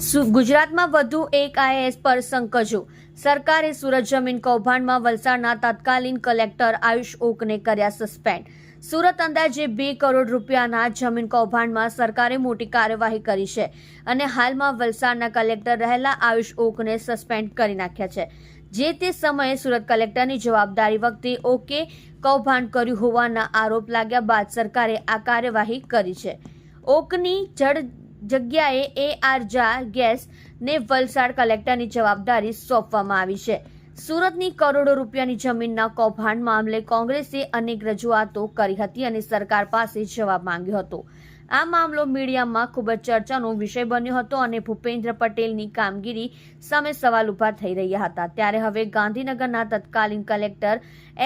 ગુજરાતમાં વધુ એક આઈએએસ પર સંકજો. સરકારે સુરત જમીન કૌભાંડમાં વલસાડના તત્કાલીન કલેક્ટર આયુષ ઓકને કર્યા સસ્પેન્ડ. સુરત અંદાજે બે કરોડ રૂપિયાના જમીન કૌભાંડમાં સરકારે મોટી કાર્યવાહી કરી છે અને હાલમાં વલસાડના કલેક્ટર રહેલા આયુષ ઓકને સસ્પેન્ડ કરી નાખ્યા છે. જે તે સમયે સુરત કલેક્ટરની જવાબદારી વખતે ઓકે કૌભાંડ કર્યું હોવાના આરોપ લાગ્યા બાદ સરકારે આ કાર્યવાહી કરી છે. ઓકની જડ જગ્યાએ એ આર ઝા ગેસ ને વલસાડ કલેક્ટરની જવાબદારી સોંપવામાં આવી છે. સુરતની કરોડો રૂપિયાની જમીનના કૌભાંડ મામલે કોંગ્રેસે અનેક રજૂઆતો કરી હતી અને સરકાર પાસે જવાબ માંગ્યો હતો. આ મામલો મીડિયામાં ખૂબ જ ચર્ચાનો વિષય બન્યો હતો અને ભૂપેન્દ્ર પટેલની કામગીરી સામે સવાલ ઊભા થઈ રહ્યા હતા. ત્યારે હવે ગાંધીનગરના તત્કાલીન કલેક્ટર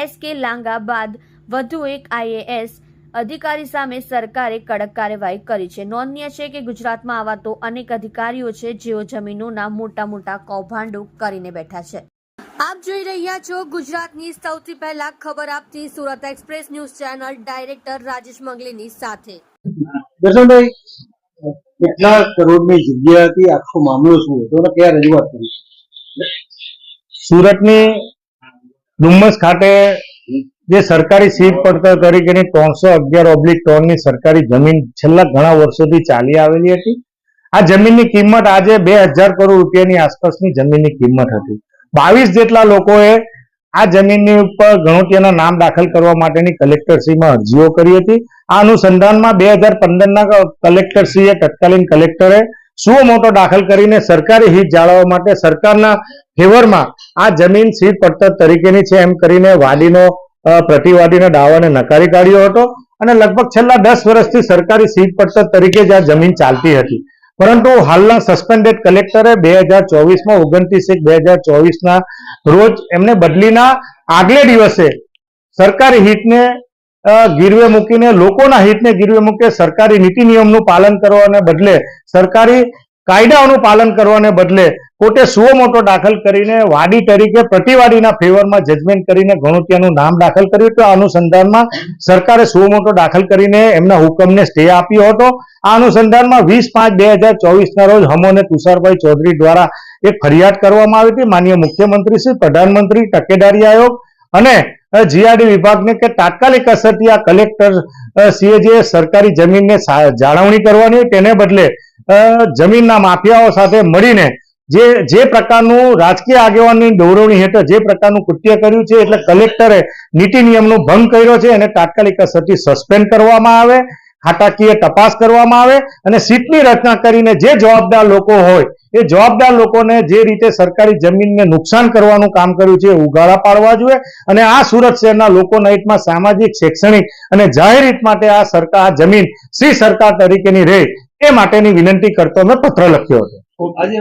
એસ કે લાંગા બાદ વધુ એક આઈએએસ અધિકારી સામે સરકારે કડક કાર્યવાહી કરી છે. નોંધનીય છે કે ગુજરાતમાં આવા તો અનેક અધિકારીઓ છે જેઓ જમીનોના મોટા મોટા કૌભાંડો કરીને બેઠા છે. આપ જોઈ રહ્યા છો ગુજરાતની સૌથી પહેલા ખબર આપતી Surat express news channel director Rajesh મંગલીની સાથે. દર્શનભાઈ કેટલા કરોડની જગ્યા હતી? આખો મામલો શું હતો? અને ક્યાં રજૂઆત કરી? સુરતની ડુમ્મસ ખાતે જે સરકારી સીટ પડતર તરીકેની ત્રણસો અગિયાર ઓબ્લિક ટોનની સરકારી જમીન છેલ્લા ઘણા વર્ષોથી ચાલી આવેલી હતી. આ જમીનની કિંમત આજે બે હજાર કરોડ રૂપિયાની આસપાસની જમીનની કિંમત હતી. બાવીસ જેટલા લોકોએ આ જમીનની ઉપર ગણોતિયાના નામ દાખલ કરવા માટેની કલેક્ટરશ્રીમાં અરજીઓ કરી હતી. આ અનુસંધાનમાં બે હજાર પંદરના કલેક્ટરશ્રીએ તત્કાલીન કલેક્ટરે સુઓ મોટો દાખલ કરીને સરકારી હિત જાળવવા માટે સરકારના ફેવરમાં આ જમીન સીટ પડતર તરીકેની છે એમ કરીને વાદીનો અ, પ્રતિવાદીના દાવાને નકારી કાઢ્યો હતો અને લગભગ છેલ્લા દસ વર્ષથી સરકારી સીટ પડતર તરીકે જ આ જમીન ચાલતી હતી. પરંતુ હાલના સસ્પેન્ડેડ કલેક્ટરે બે હજાર ચોવીસમાં ઓગણત્રીસ એક બે હજાર ચોવીસના રોજ એમને બદલીના આગલે દિવસે સરકારી હિતને ગીરવે મૂકીને, લોકોના હિતને ગીરવે મૂકે સરકારી નીતિ નિયમનું પાલન કરવાને બદલે સરકારી કાયદાઓનું પાલન કરવાને બદલે કોર્ટે સુઓ મોટો દાખલ કરીને વાડી તરીકે પ્રતિવાદીના ફેવરમાં જજમેન્ટ કરીને ગણોતિયાનું નામ દાખલ કર્યું તો આ અનુસંધાનમાં સરકારે સુઓ મોટો દાખલ કરીને એમના હુકમને સ્ટે આપ્યો હતો. આ અનુસંધાનમાં વીસ પાંચ બે હજાર ચોવીસના રોજ હમો અને તુષારભાઈ ચૌધરી દ્વારા એક ફરિયાદ કરવામાં આવી હતી. માનનીય મુખ્યમંત્રી શ્રી, પ્રધાનમંત્રી, તકેદારી આયોગ અને જીઆરડી વિભાગને કે તાત્કાલિક અસરથી આ કલેક્ટર સીએ જે સરકારી જમીનને જાળવણી કરવાની તેને બદલે જમીનના માફિયાઓ સાથે મળીને જે જે પ્રકારનું રાજકીય આગેવાનની દોરવણી હેઠળ જે પ્રકારનું કૃત્ય કર્યું છે એટલે કલેક્ટરે નીતિ નિયમનો ભંગ કર્યો છે અને તાત્કાલિક અસરથી સસ્પેન્ડ કરવામાં આવે, ખાતાકીય તપાસ કરવામાં આવે અને સીટની રચના કરીને જે જવાબદાર લોકો હોય, એ જવાબદાર લોકોને જે રીતે સરકારી જમીનને નુકસાન કરવાનું કામ કર્યું છે એ ઉગાડા પાડવા જોઈએ અને આ સુરત શહેરના લોકોના હિતમાં સામાજિક, શૈક્ષણિક અને જાહેર હિત માટે આ સરકાર જમીન શ્રી સરકાર તરીકેની રહે એ માટેની વિનંતી કરતો મેં પત્ર લખ્યો હતો. આજે